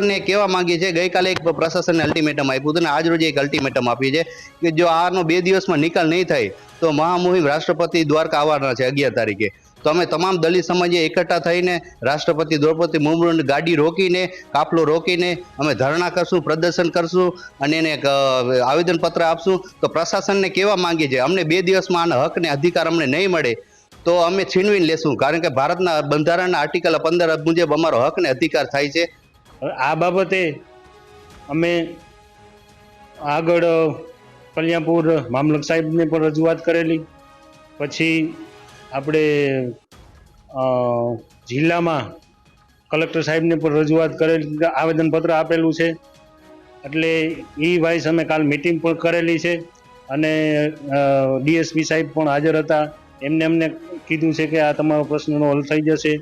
ને કહેવા માંગીએ છીએ, ગઈકાલે એક પ્રશાસનને અલ્ટિમેટમ આપ્યું હતું ને આજ રોજ એક અલ્ટિમેટમ આપ્યું છે કે જો આનો બે દિવસમાં નિકાલ નહીં થાય, તો મહામુહિમ રાષ્ટ્રપતિ દ્વારકા આવવાના છે અગિયાર તારીખે. તો અમે તમામ દલિત સમાજે એકઠા થઈને રાષ્ટ્રપતિ દ્રૌપદી મુર્મુની ગાડી રોકીને, કાફલો રોકીને અમે ધરણા કરશું, પ્રદર્શન કરશું અને એને આવેદનપત્ર આપશું. તો પ્રશાસનને કહેવા માંગીએ છીએ, અમને બે દિવસમાં આના હક ને અધિકાર અમને નહીં મળે, તો અમે છીનવીને લેશું. કારણ કે ભારતના બંધારણના આર્ટિકલ પંદર મુજબ અમારો હક ને અધિકાર થાય છે. આ બાબતે અમે આગળ કલ્યાણપુર મામલક સાહેબને પણ રજૂઆત કરેલી. પછી આપણે જિલ્લામાં કલેક્ટર સાહેબને પણ રજૂઆત કરેલી, આવેદનપત્ર આપેલું છે. એટલે એ વાઇસ અમે કાલ મિટિંગ પણ કરેલી છે અને ડીએસપી સાહેબ પણ હાજર હતા. એમને અમને કીધું છે કે આ તમારો પ્રશ્નનો હલ થઈ જશે.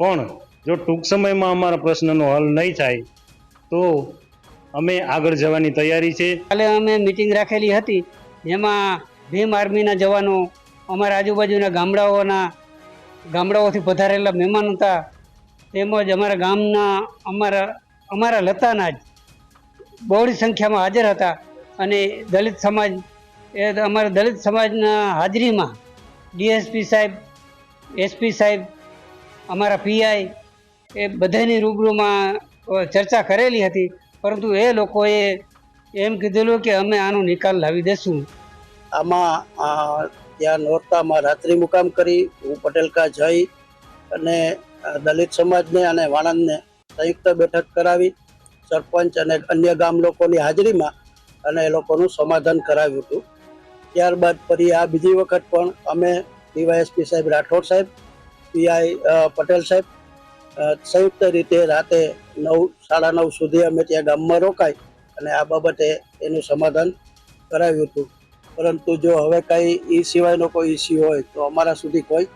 પણ જો ટૂંક સમયમાં અમારા પ્રશ્નનો હલ નહીં થાય, તો અમે આગળ જવાની તૈયારી છે. કાલે અમે મિટિંગ રાખેલી હતી, જેમાં ભીમ આર્મીના જવાનો, અમારા આજુબાજુના ગામડાઓના, ગામડાઓથી પધારેલા મહેમાન હતા, તેમજ અમારા ગામના, અમારા અમારા લતાના જ બહોળી સંખ્યામાં હાજર હતા. અને દલિત સમાજ, એ અમારા દલિત સમાજના હાજરીમાં ડીએસપી સાહેબ, એસપી સાહેબ, અમારા પીઆઈ એ બધાની રૂબરૂમાં ચર્ચા કરેલી હતી. પરંતુ એ લોકોએ એમ કીધેલું કે અમે આનો નિકાલ લાવી દેશું. આમાં ત્યાં નોરતામાં રાત્રિ મુકામ કરી, હું પટેલકા જઈ અને દલિત સમાજને અને વાણંદને સંયુક્ત બેઠક કરાવી, સરપંચ અને અન્ય ગામ લોકોની હાજરીમાં અને એ લોકોનું સમાધાન કરાવ્યું હતું. ત્યારબાદ ફરી આ બીજી વખત પણ અમે ડીવાયએસપી સાહેબ રાઠોડ સાહેબ પીઆઈ પટેલ સાહેબ સંયુક્ત રીતે રાતે નવ, સાડા નવ સુધી અમે ત્યાં ગામમાં રોકાઈ અને આ બાબતે એનું સમાધાન કરાવ્યું હતું. પરંતુ જો હવે કાંઈ એ સિવાયનો કોઈ ઇસ્યુ હોય તો અમારા સુધી કોઈ